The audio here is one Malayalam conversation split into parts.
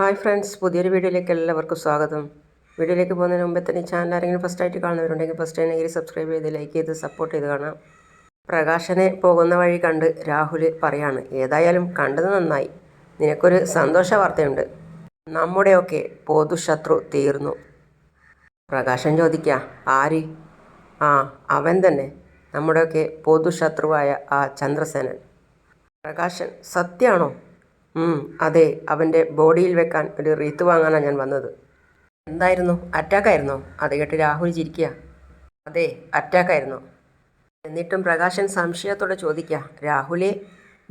ഹായ് ഫ്രണ്ട്സ് പുതിയൊരു വീഡിയോയിലേക്ക് എല്ലാവർക്കും സ്വാഗതം. വീഡിയോയിലേക്ക് പോകുന്നതിന് മുമ്പേ തന്നെ ചാനൽ ആരെങ്കിലും ഫസ്റ്റ് ആയിട്ട് കാണുന്നവരുണ്ടെങ്കിൽ ഫസ്റ്റ് ആണെങ്കിൽ സബ്സ്ക്രൈബ് ചെയ്ത് ലൈക്ക് ചെയ്ത് സപ്പോർട്ട് ചെയ്ത് കാണാം. പ്രകാശനെ പോകുന്ന വഴി കണ്ട് രാഹുൽ പറയാണ് ഏതായാലും കണ്ടത് നന്നായി. നിനക്കൊരു സന്തോഷ വാർത്തയുണ്ട്. നമ്മുടെയൊക്കെ പൊതുശത്രു തീർന്നു. പ്രകാശൻ ചോദിക്കുക ആര്? ആ അവൻ തന്നെ. നമ്മുടെയൊക്കെ പൊതുശത്രുവായ ആ ചന്ദ്രസേനൻ. പ്രകാശൻ സത്യമാണോ ഉം, അതെ അവന്റെ ബോഡിയിൽ വെക്കാൻ ഒരു റീത്ത് വാങ്ങാനാണ് ഞാൻ വന്നത്. എന്തായിരുന്നു? അറ്റാക്കായിരുന്നോ? അത് കേട്ട് രാഹുൽ ചിരിക്കുക അതെ അറ്റാക്കായിരുന്നു. എന്നിട്ടും പ്രകാശൻ സംശയത്തോടെ ചോദിക്കുക രാഹുലെ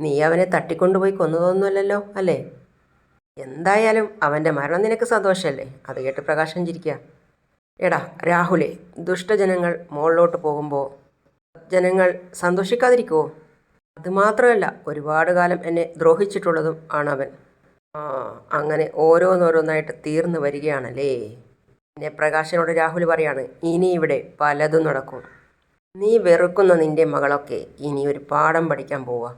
നീ അവനെ തട്ടിക്കൊണ്ടുപോയി കൊന്നതൊന്നുമല്ലല്ലോ അല്ലേ? എന്തായാലും അവന്റെ മരണം നിനക്ക് സന്തോഷമല്ലേ? അത് കേട്ട് പ്രകാശൻ ചിരിക്കുക എടാ രാഹുലെ ദുഷ്ടജനങ്ങൾ മുകളിലോട്ട് പോകുമ്പോൾ ജനങ്ങൾ സന്തോഷിക്കാതിരിക്കുമോ അതുമാത്രമല്ല ഒരുപാട് കാലം എന്നെ ദ്രോഹിച്ചിട്ടുള്ളതും ആണവൻ. ആ അങ്ങനെ ഓരോന്നോരോന്നായിട്ട് തീർന്നു വരികയാണല്ലേ? പിന്നെ പ്രകാശനോട് രാഹുൽ പറയാണ് ഇനി ഇവിടെ പലതും നടക്കും. നീ വെറുക്കുന്ന നിന്റെ മകളൊക്കെ ഇനി ഒരു പാഠം പഠിക്കാൻ പോവാ.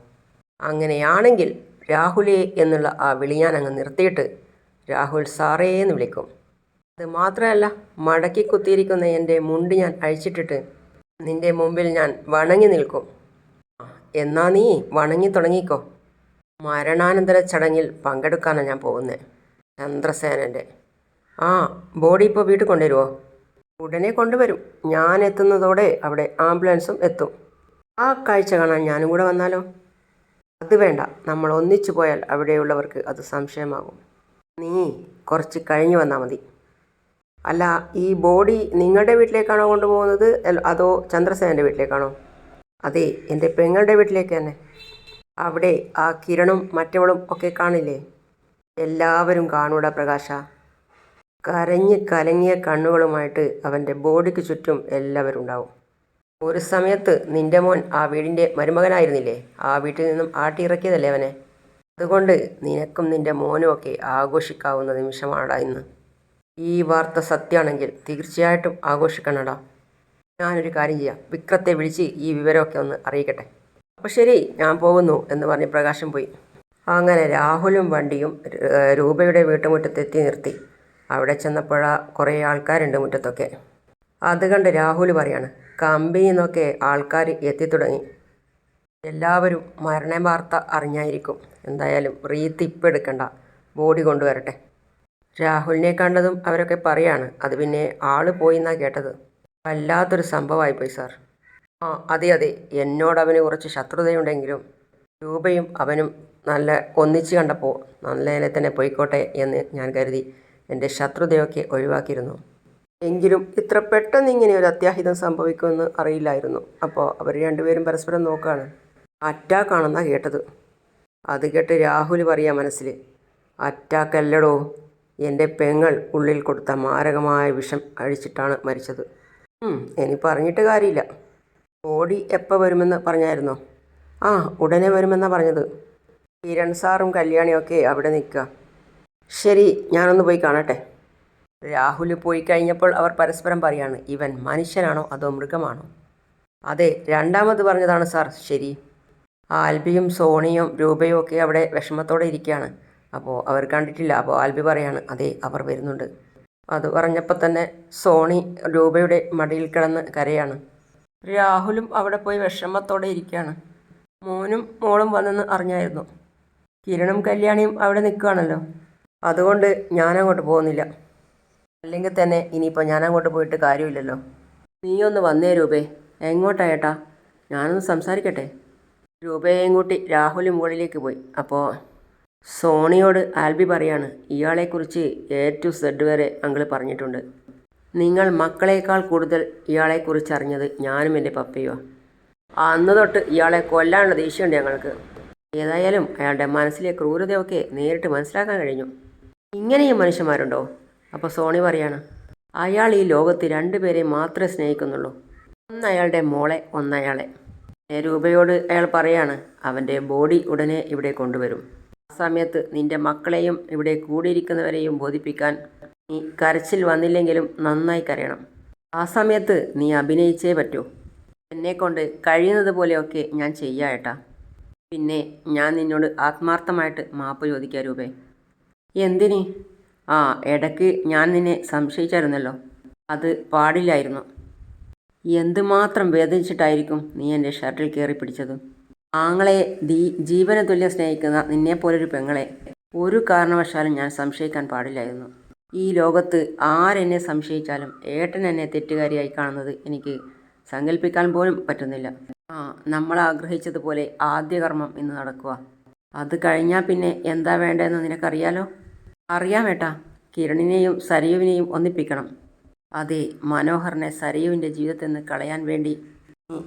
അങ്ങനെയാണെങ്കിൽ രാഹുലേ എന്നുള്ള ആ വിളി ഞാൻ അങ്ങ് നിർത്തിയിട്ട് രാഹുൽ സാറേ എന്ന് വിളിക്കും. അത് മാത്രമല്ല മടക്കി കുത്തിയിരിക്കുന്ന എന്റെ മുണ്ട് ഞാൻ അഴിച്ചിട്ടിട്ട് നിന്റെ മുമ്പിൽ ഞാൻ വണങ്ങി നിൽക്കും. എന്നാ നീ വണങ്ങി തുടങ്ങിക്കോ. മരണാനന്തര ചടങ്ങിൽ പങ്കെടുക്കാനാണ് ഞാൻ പോകുന്നത് ചന്ദ്രസേനന്റെ ആ ബോഡി ഇപ്പോൾ വീട്ടിൽ കൊണ്ടുവരുമോ ഉടനെ കൊണ്ടുവരും. ഞാൻ എത്തുന്നതോടെ അവിടെ ആംബുലൻസും എത്തും. ആ കാഴ്ച കാണാൻ ഞാനും കൂടെ വന്നാലോ? അത് വേണ്ട. നമ്മൾ ഒന്നിച്ചു പോയാൽ അവിടെയുള്ളവർക്ക് അത് സംശയമാകും. നീ കുറച്ച് കഴിഞ്ഞു വന്നാൽ മതി. അല്ല ഈ ബോഡി നിങ്ങളുടെ വീട്ടിലേക്കാണോ കൊണ്ടുപോകുന്നത്? അതോ ചന്ദ്രസേനന്റെ വീട്ടിലേക്കാണോ? അതെ എന്റെ പെങ്ങളുടെ വീട്ടിലേക്ക് തന്നെ. അവിടെ ആ കിരണും മറ്റവളും ഒക്കെ കാണില്ലേ? എല്ലാവരും കാണൂടാ പ്രകാശ. കരഞ്ഞ് കലങ്ങിയ കണ്ണുകളുമായിട്ട് അവന്റെ ബോഡിക്ക് ചുറ്റും എല്ലാവരും ഉണ്ടാവും. ഒരു സമയത്ത് നിന്റെ മോൻ ആ വീടിന്റെ മരുമകനായിരുന്നില്ലേ? ആ വീട്ടിൽ നിന്നും ആട്ടിയിറക്കിയതല്ലേ അവനെ? അതുകൊണ്ട് നിനക്കും നിന്റെ മോനും ഒക്കെ ആഘോഷിക്കാവുന്ന നിമിഷമാണടാ ഇന്ന്. ഈ വാർത്ത സത്യമാണെങ്കിൽ തീർച്ചയായിട്ടും ആഘോഷിക്കണടാ. ഞാനൊരു കാര്യം ചെയ്യാം. വിക്രത്തെ വിളിച്ച് ഈ വിവരമൊക്കെ ഒന്ന് അറിയിക്കട്ടെ. അപ്പോൾ ശരി ഞാൻ പോകുന്നു എന്ന് പറഞ്ഞ് പ്രകാശം പോയി. അങ്ങനെ രാഹുലും വണ്ടിയും രൂപയുടെ വീട്ടുമുറ്റത്തെത്തി നിർത്തി. അവിടെ ചെന്നപ്പോഴാ കുറേ ആൾക്കാരുണ്ട് മുറ്റത്തൊക്കെ. അത് കണ്ട് രാഹുൽ പറയാണ് കമ്പനിയിൽ നിന്നൊക്കെ ആൾക്കാർ എത്തിത്തുടങ്ങി. എല്ലാവരും മരണ വാർത്ത അറിഞ്ഞായിരിക്കും. എന്തായാലും റീത്ത് ഇപ്പം എടുക്കണ്ട. ബോഡി കൊണ്ടുവരട്ടെ. രാഹുലിനെ കണ്ടതും അവരൊക്കെ പറയാണ് അത് പിന്നെ ആൾ പോയി എന്നാണ് കേട്ടത്. വല്ലാത്തൊരു സംഭവമായിപ്പോയി സാർ. ആ അതെ അതെ. എന്നോട് കുറച്ച് ശത്രുതയുണ്ടെങ്കിലും രൂപയും അവനും നല്ല ഒന്നിച്ച് കണ്ടപ്പോൾ നല്ലതിനെ തന്നെ പോയിക്കോട്ടെ എന്ന് ഞാൻ കരുതി എന്റെ ശത്രുതയൊക്കെ ഒഴിവാക്കിയിരുന്നു. എങ്കിലും ഇത്ര പെട്ടെന്ന് ഇങ്ങനെ ഒരു അത്യാഹിതം സംഭവിക്കുമെന്ന് അറിയില്ലായിരുന്നു. അപ്പോൾ അവർ രണ്ടുപേരും പരസ്പരം നോക്കുകയാണ് അറ്റാക്കാണെന്നാണ് കേട്ടത്. അത് കേട്ട് രാഹുൽ പറയാ മനസ്സിൽ അറ്റാക്കല്ലടോ എന്റെ പെങ്ങൾ ഉള്ളിൽ കൊടുത്ത മാരകമായ വിഷം അഴിച്ചിട്ടാണ് മരിച്ചത്. ഇനി പറഞ്ഞിട്ട് കാര്യമില്ല. ബോഡി എപ്പോൾ വരുമെന്ന് പറഞ്ഞായിരുന്നോ? ആ ഉടനെ വരുമെന്നാണ് പറഞ്ഞത്. കിരൺ സാറും കല്യാണിയൊക്കെ അവിടെ നിൽക്കുക ശരി ഞാനൊന്ന് പോയി കാണട്ടെ. രാഹുൽ പോയി കഴിഞ്ഞപ്പോൾ അവർ പരസ്പരം പറയാണ് ഇവൻ മനുഷ്യനാണോ അതോ മൃഗമാണോ? അതെ രണ്ടാമത് പറഞ്ഞതാണ് സാർ ശരി. ആൽബിയും സോണിയും രൂപയും ഒക്കെ അവിടെ വിഷമത്തോടെ ഇരിക്കുകയാണ്. അപ്പോൾ അവർ കണ്ടിട്ടില്ല അപ്പോൾ ആൽബി പറയാണ് അതെ അവർ വരുന്നുണ്ട്. അത് പറഞ്ഞപ്പോൾ തന്നെ സോണി രൂപയുടെ മടിയിൽ കിടന്ന് കരയാണ്. രാഹുലും അവിടെ പോയി വിഷമത്തോടെ ഇരിക്കുകയാണ് മോനും മോളും വന്നെന്ന് അറിഞ്ഞായിരുന്നു. കിരണും കല്യാണിയും അവിടെ നിൽക്കുകയാണല്ലോ അതുകൊണ്ട് ഞാനങ്ങോട്ട് പോകുന്നില്ല. അല്ലെങ്കിൽ തന്നെ ഇനിയിപ്പോൾ ഞാനങ്ങോട്ട് പോയിട്ട് കാര്യമില്ലല്ലോ. നീ ഒന്ന് വന്നേ രൂപേ. എങ്ങോട്ടാ ഏട്ടാ? ഞാനൊന്ന് സംസാരിക്കട്ടെ. രൂപയെയും കൂട്ടി രാഹുൽ മുകളിലേക്ക് പോയി. അപ്പോൾ സോണിയോട് ആൽബി പറയാണ് ഇയാളെക്കുറിച്ച് എ ടു സെഡ് വരെ അങ്കിൾ പറഞ്ഞിട്ടുണ്ട്. നിങ്ങൾ മക്കളേക്കാൾ കൂടുതൽ ഇയാളെക്കുറിച്ച് അറിഞ്ഞത് ഞാനും എന്റെ പപ്പയോ അന്ന് തൊട്ട് ഇയാളെ കൊല്ലാനുള്ള ദേഷ്യമുണ്ട് ഞങ്ങൾക്ക്. ഏതായാലും അയാളുടെ മനസ്സിലെ ക്രൂരതയൊക്കെ നേരിട്ട് മനസ്സിലാക്കാൻ കഴിഞ്ഞു. ഇങ്ങനെയും മനുഷ്യന്മാരുണ്ടോ? അപ്പോൾ സോണി പറയാണ് അയാൾ ഈ ലോകത്ത് രണ്ടുപേരെ മാത്രമേ സ്നേഹിക്കുന്നുള്ളൂ. ഒന്ന് അയാളുടെ മോളെ ഒന്ന് അയാളെ. രൂപയോട് അയാൾ പറയാണ് അവന്റെ ബോഡി ഉടനെ ഇവിടെ കൊണ്ടുവരും. സമയത്ത് നിന്റെ മക്കളെയും ഇവിടെ കൂടിയിരിക്കുന്നവരെയും ബോധിപ്പിക്കാൻ നീ കരച്ചിൽ വന്നില്ലെങ്കിലും നന്നായി കരയണം. ആ സമയത്ത് നീ അഭിനയിച്ചേ പറ്റൂ. എന്നെക്കൊണ്ട് കഴിയുന്നത് പോലെയൊക്കെ ഞാൻ ചെയ്യാം ഏട്ടാ. പിന്നെ ഞാൻ നിന്നോട് ആത്മാർത്ഥമായിട്ട് മാപ്പ് ചോദിക്കാം രൂപേ. എന്തിന്? ആ ഇടയ്ക്ക് ഞാൻ നിന്നെ സംശയിച്ചായിരുന്നല്ലോ. അത് പാടില്ലായിരുന്നു. എന്തുമാത്രം വേദനിച്ചിട്ടായിരിക്കും നീ എന്റെ ഷർട്ടിൽ കയറി പിടിച്ചത്? ആങ്ങളെ ദീ ജീവന തുല്യം സ്നേഹിക്കുന്ന നിന്നെപ്പോലൊരു പെങ്ങളെ. ഒരു കാരണവശാലും ഞാൻ സംശയിക്കാൻ പാടില്ലായിരുന്നു. ഈ ലോകത്ത് ആരെന്നെ സംശയിച്ചാലും ഏട്ടൻ എന്നെ തെറ്റുകാരിയായി കാണുന്നത് എനിക്ക് സങ്കല്പിക്കാൻ പോലും പറ്റുന്നില്ല. ആ നമ്മൾ ആഗ്രഹിച്ചതുപോലെ ആദ്യ കർമ്മം ഇന്ന് നടക്കുക. അത് കഴിഞ്ഞാൽ പിന്നെ എന്താ വേണ്ടതെന്ന് നിനക്കറിയാലോ? അറിയാം ഏട്ടാ. കിരണിനെയും സരയുവിനെയും ഒന്നിപ്പിക്കണം. അതെ മനോഹറിനെ സരയുവിന്റെ ജീവിതത്തിൽ നിന്ന് കളയാൻ വേണ്ടി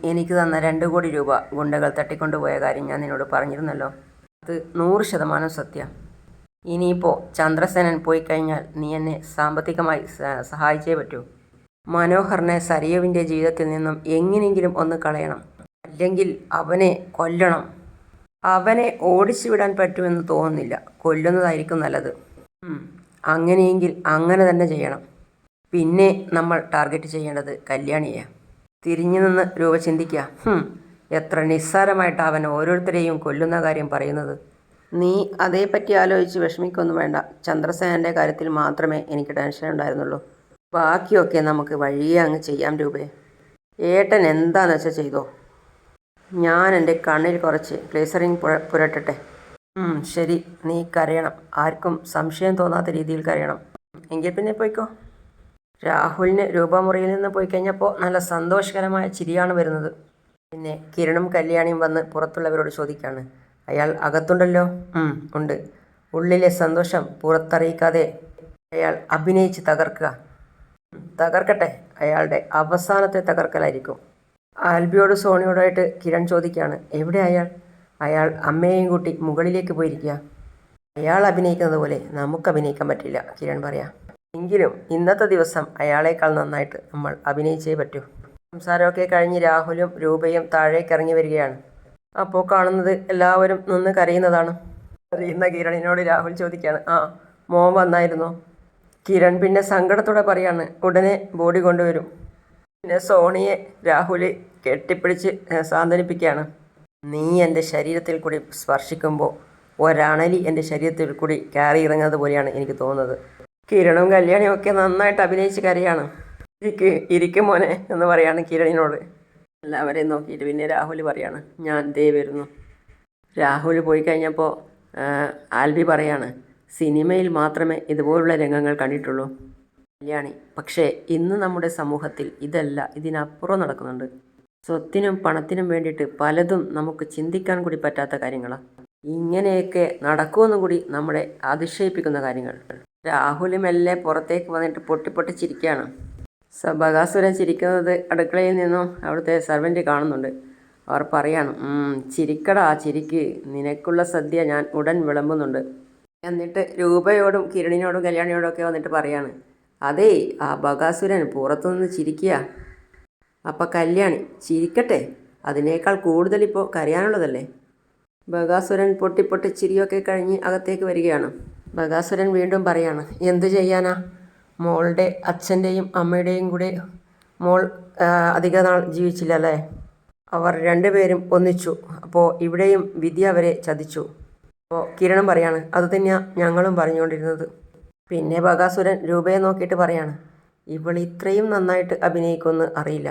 എനിക്ക് തന്ന രണ്ട് കോടി രൂപ ഗുണ്ടകൾ തട്ടിക്കൊണ്ടുപോയ കാര്യം ഞാൻ നിന്നോട് പറഞ്ഞിരുന്നല്ലോ. അത് നൂറ് ശതമാനം സത്യം. ഇനിയിപ്പോൾ ചന്ദ്രസേനൻ പോയി കഴിഞ്ഞാൽ നീ എന്നെ സാമ്പത്തികമായി സഹായിച്ചേ പറ്റൂ. മനോഹറിനെ സരയുവിന്റെ ജീവിതത്തിൽ നിന്നും എങ്ങനെയെങ്കിലും ഒന്ന് കളയണം. അല്ലെങ്കിൽ അവനെ കൊല്ലണം. അവനെ ഓടിച്ചു വിടാൻ പറ്റുമെന്ന് തോന്നുന്നില്ല. കൊല്ലുന്നതായിരിക്കും നല്ലത്. അങ്ങനെയെങ്കിൽ അങ്ങനെ തന്നെ ചെയ്യണം. പിന്നെ നമ്മൾ ടാർഗറ്റ് ചെയ്യേണ്ടത് കല്യാണിയെ തിരിഞ്ഞു നിന്ന് രൂപ ചിന്തിക്കുക. എത്ര നിസ്സാരമായിട്ട് അവൻ ഓരോരുത്തരെയും കൊല്ലുന്ന കാര്യം പറയുന്നത്. നീ അതേപ്പറ്റി ആലോചിച്ച് വിഷമിക്കൊന്നും വേണ്ട. ചന്ദ്രസേനന്റെ കാര്യത്തിൽ മാത്രമേ എനിക്ക് ടെൻഷൻ ഉണ്ടായിരുന്നുള്ളൂ. ബാക്കിയൊക്കെ നമുക്ക് വഴിയേ അങ്ങ് ചെയ്യാം രൂപേ. ഏട്ടൻ എന്താന്ന് വെച്ചാൽ ചെയ്തോ? ഞാൻ എന്റെ കണ്ണിൽ കുറച്ച് ഗ്ലേസറിങ് പുര പുരട്ടട്ടെ. ശരി. നീ കരയണം. ആർക്കും സംശയം തോന്നാത്ത രീതിയിൽ കരയണം. എങ്കിൽ പിന്നെ പോയിക്കോ. രാഹുലിന് രൂപമുറിയിൽ നിന്ന് പോയി കഴിഞ്ഞപ്പോൾ നല്ല സന്തോഷകരമായ ചിരിയാണ് വരുന്നത്. പിന്നെ കിരണും കല്യാണിയും വന്ന് പുറത്തുള്ളവരോട് ചോദിക്കുകയാണ് അയാൾ അകത്തുണ്ടല്ലോ? ഉണ്ട്. ഉള്ളിലെ സന്തോഷം പുറത്തറിയിക്കാതെ അയാൾ അഭിനയിച്ച് തകർക്കുക. തകർക്കട്ടെ അയാളുടെ അവസാനത്തെ തകർക്കലായിരിക്കും. ആൽബിയോട് സോണിയോടായിട്ട് കിരൺ ചോദിക്കുകയാണ് എവിടെ അയാൾ? അയാൾ അമ്മയെയും കൂട്ടി മുകളിലേക്ക് പോയിരിക്കുക. അയാൾ അഭിനയിക്കുന്നത് പോലെ നമുക്ക് അഭിനയിക്കാൻ പറ്റില്ല കിരൺ പറയാം. എങ്കിലും ഇന്നത്തെ ദിവസം അയാളേക്കാൾ നന്നായിട്ട് നമ്മൾ അഭിനയിച്ചേ പറ്റൂ. സംസാരമൊക്കെ കഴിഞ്ഞ് രാഹുലും രൂപയും താഴേക്ക് ഇറങ്ങി വരികയാണ്. അപ്പോൾ കാണുന്നത് എല്ലാവരും നിന്ന് കരയുന്നതാണ്. കരയുന്ന കിരണിനോട് രാഹുൽ ചോദിക്കുകയാണ് ആ മോൻ വന്നായിരുന്നോ? കിരൺ പിന്നെ സങ്കടത്തോടെ പറയാണ് ഉടനെ ബോഡി കൊണ്ടുവരും. പിന്നെ സോണിയെ രാഹുൽ കെട്ടിപ്പിടിച്ച് സാന്ത്വനിപ്പിക്കുകയാണ്. നീ എന്റെ ശരീരത്തിൽ കൂടി സ്പർശിക്കുമ്പോൾ ഒരണലി എന്റെ ശരീരത്തിൽ കൂടി കയറി ഇറങ്ങുന്നത് പോലെയാണ് എനിക്ക് തോന്നുന്നത്. കിരണും കല്യാണിയും ഒക്കെ നന്നായിട്ട് അഭിനയിച്ച് കരയാണ്. ഇരിക്ക് ഇരിക്കും മോനെ എന്ന് പറയാണ് കിരണിനോട്. എല്ലാവരെയും നോക്കിയിട്ട് പിന്നെ രാഹുൽ പറയാണ് ഞാൻ ദേ വരുന്നു. രാഹുൽ പോയി കഴിഞ്ഞപ്പോൾ ആൽബി പറയാണ് സിനിമയിൽ മാത്രമേ ഇതുപോലുള്ള രംഗങ്ങൾ കണ്ടിട്ടുള്ളൂ. കല്യാണി പക്ഷേ ഇന്ന് നമ്മുടെ സമൂഹത്തിൽ ഇതല്ല ഇതിനപ്പുറം നടക്കുന്നുണ്ട്. സ്വത്തിനും പണത്തിനും വേണ്ടിയിട്ട് പലതും നമുക്ക് ചിന്തിക്കാൻ കൂടി പറ്റാത്ത കാര്യങ്ങളാണ് ഇങ്ങനെയൊക്കെ നടക്കുമെന്നും കൂടി നമ്മളെ അതിശയിപ്പിക്കുന്ന കാര്യങ്ങൾ. രാഹുൽ മെല്ലെ പുറത്തേക്ക് വന്നിട്ട് പൊട്ടി പൊട്ടിച്ചിരിക്കുകയാണ് ബകാസുരൻ ചിരിക്കുന്നത് അടുക്കളയിൽ നിന്നും അവിടുത്തെ സർവന്റ് കാണുന്നുണ്ട്. അവർ പറയാണ് "ഉം, ചിരിക്കടാ ചിരിക്ക്. നിനക്കുള്ള സദ്യ ഞാൻ ഉടൻ വിളമ്പുന്നുണ്ട്. എന്നിട്ട് രൂപയോടും കിരണിനോടും കല്യാണിയോടും ഒക്കെ വന്നിട്ട് പറയാണ് അതേ ആ ബകാസുരൻ പുറത്തുനിന്ന് ചിരിക്കുക അപ്പം കല്യാണി ചിരിക്കട്ടെ അതിനേക്കാൾ കൂടുതൽ ഇപ്പോൾ കരയാനുള്ളതല്ലേ? ബകാസുരൻ പൊട്ടി പൊട്ടി ചിരിയൊക്കെ കഴിഞ്ഞ് അകത്തേക്ക് വരികയാണ്. ബകാസുരൻ വീണ്ടും പറയാണ് എന്തു ചെയ്യാനാ? മോളുടെ അച്ഛന്റെയും അമ്മയുടെയും കൂടെ മോൾ അധിക നാൾ ജീവിച്ചില്ല അല്ലേ അവർ രണ്ടുപേരും ഒന്നിച്ചു. അപ്പോൾ ഇവിടെയും വിദ്യ അവരെ ചതിച്ചു. അപ്പോൾ കിരണം പറയാണ് അത് തന്നെയാണ് ഞങ്ങളും പറഞ്ഞുകൊണ്ടിരുന്നത്. പിന്നെ ബകാസുരൻ രൂപയെ നോക്കിയിട്ട് പറയാണ് ഇവൾ ഇത്രയും നന്നായിട്ട് അഭിനയിക്കുമെന്ന് അറിയില്ല.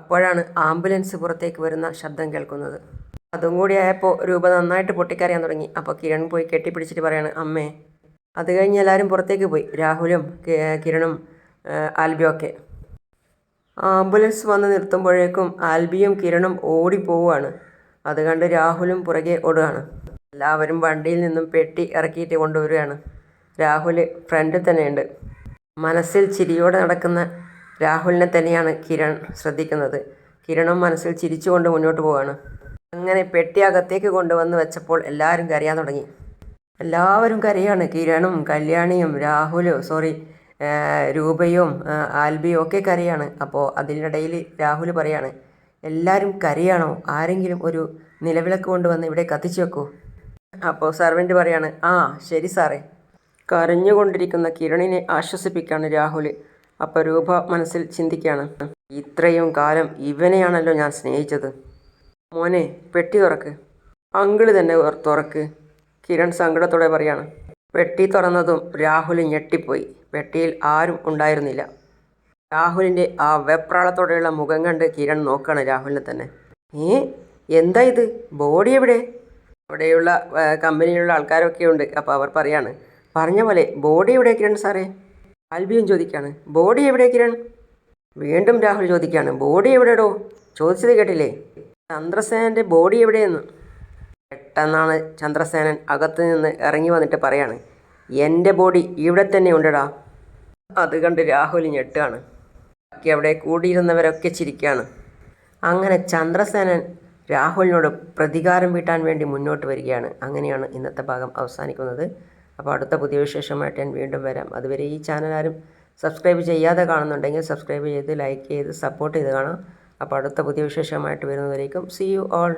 അപ്പോഴാണ് ആംബുലൻസ് പുറത്തേക്ക് വരുന്ന ശബ്ദം കേൾക്കുന്നത്. അതും കൂടി ആയപ്പോൾ രൂപ നന്നായിട്ട് പൊട്ടിക്കറിയാൻ തുടങ്ങി. അപ്പോൾ കിരൺ പോയി കെട്ടിപ്പിടിച്ചിട്ട് പറയാണ് അമ്മേ അത് കഴിഞ്ഞ് എല്ലാവരും പുറത്തേക്ക് പോയി. രാഹുലും കിരണും ആൽബിയൊക്കെ ആംബുലൻസ് വന്ന് നിർത്തുമ്പോഴേക്കും ആൽബിയും കിരണും ഓടിപ്പോവുകയാണ് അത് കണ്ട് രാഹുലും പുറകെ ഓടുകയാണ്. എല്ലാവരും വണ്ടിയിൽ നിന്നും പെട്ടി ഇറക്കിയിട്ട് കൊണ്ടുവരികയാണ്. രാഹുൽ ഫ്രണ്ടിൽ തന്നെയുണ്ട്. മനസ്സിൽ ചിരിയോടെ നടക്കുന്ന രാഹുലിനെ തന്നെയാണ് കിരൺ ശ്രദ്ധിക്കുന്നത്. കിരണും മനസ്സിൽ ചിരിച്ചുകൊണ്ട് മുന്നോട്ട് പോവുകയാണ്. അങ്ങനെ പെട്ടി അകത്തേക്ക് കൊണ്ടുവന്ന് വെച്ചപ്പോൾ എല്ലാവരും കരയാൻ തുടങ്ങി. എല്ലാവരും കരയാണ്. കിരണും കല്യാണിയും രാഹുലും സോറി രൂപയും ആൽബിയും ഒക്കെ കരയാണ്. അപ്പോൾ അതിനിടയിൽ രാഹുൽ പറയാണ് എല്ലാവരും കരയാണോ? ആരെങ്കിലും ഒരു നിലവിളക്ക് കൊണ്ടുവന്ന് ഇവിടെ കത്തിച്ചു വെക്കൂ. അപ്പോൾ സർവന്റ് പറയാണ് ആ ശരി സാറേ. കരഞ്ഞുകൊണ്ടിരിക്കുന്ന കിരണിനെ ആശ്വസിപ്പിക്കാണ് രാഹുൽ അപ്പോൾ രൂപ മനസ്സിൽ ചിന്തിക്കുകയാണ് ഇത്രയും കാലം ഇവനെയാണല്ലോ ഞാൻ സ്നേഹിച്ചത്. മോനെ പെട്ടി തുറക്ക്. അങ്കിൾ തന്നെ തുറക്ക്. കിരൺ സങ്കടത്തോടെ പറയാണ് പെട്ടി തുറന്നതും രാഹുൽ ഞെട്ടിപ്പോയി. പെട്ടിയിൽ ആരും ഉണ്ടായിരുന്നില്ല. രാഹുലിന്റെ ആ വെപ്രാളത്തോടെയുള്ള മുഖം കണ്ട് കിരൺ നോക്കുകയാണ് രാഹുലിനെ തന്നെ. ഏ എന്താ ഇത്? ബോഡി എവിടെ? അവിടെയുള്ള കമ്പനിയിലുള്ള ആൾക്കാരൊക്കെ ഉണ്ട് അപ്പോൾ അവർ പറയാണ്. പറഞ്ഞ പോലെ ബോഡി എവിടെ കിരൺ സാറേ? ആൽബിയും ചോദിക്കുകയാണ് ബോഡി എവിടെ കിരൺ? വീണ്ടും രാഹുൽ ചോദിക്കുകയാണ് ബോഡി എവിടെടോ? ചോദിച്ചത് കേട്ടില്ലേ? ചന്ദ്രസേനന്റെ ബോഡി എവിടെയെന്ന്. പെട്ടെന്നാണ് ചന്ദ്രസേനൻ അകത്ത് നിന്ന് ഇറങ്ങി വന്നിട്ട് പറയാണ് എന്റെ ബോഡി ഇവിടെ തന്നെ ഉണ്ടടാ. അത് കണ്ട് രാഹുൽ ഞെട്ടുകയാണ് ബാക്കി അവിടെ കൂടിയിരുന്നവരൊക്കെ ചിരിക്കുകയാണ് അങ്ങനെ ചന്ദ്രസേനൻ രാഹുലിനോട് പ്രതികാരം വീട്ടാൻ വേണ്ടി മുന്നോട്ട് വരികയാണ്. അങ്ങനെയാണ് ഇന്നത്തെ ഭാഗം അവസാനിക്കുന്നത്. അപ്പോൾ അടുത്ത പുതിയ വിശേഷമായിട്ട് ഞാൻ വീണ്ടും വരാം. അതുവരെ ഈ ചാനൽ ആരും സബ്സ്ക്രൈബ് ചെയ്യാതെ കാണുന്നുണ്ടെങ്കിൽ സബ്സ്ക്രൈബ് ചെയ്ത് ലൈക്ക് ചെയ്ത് സപ്പോർട്ട് ചെയ്ത് കാണാം. അപ്പോൾ അടുത്ത പുതിയ വിശേഷമായിട്ട് വരുന്നവരേക്കും സി യു ഓൾ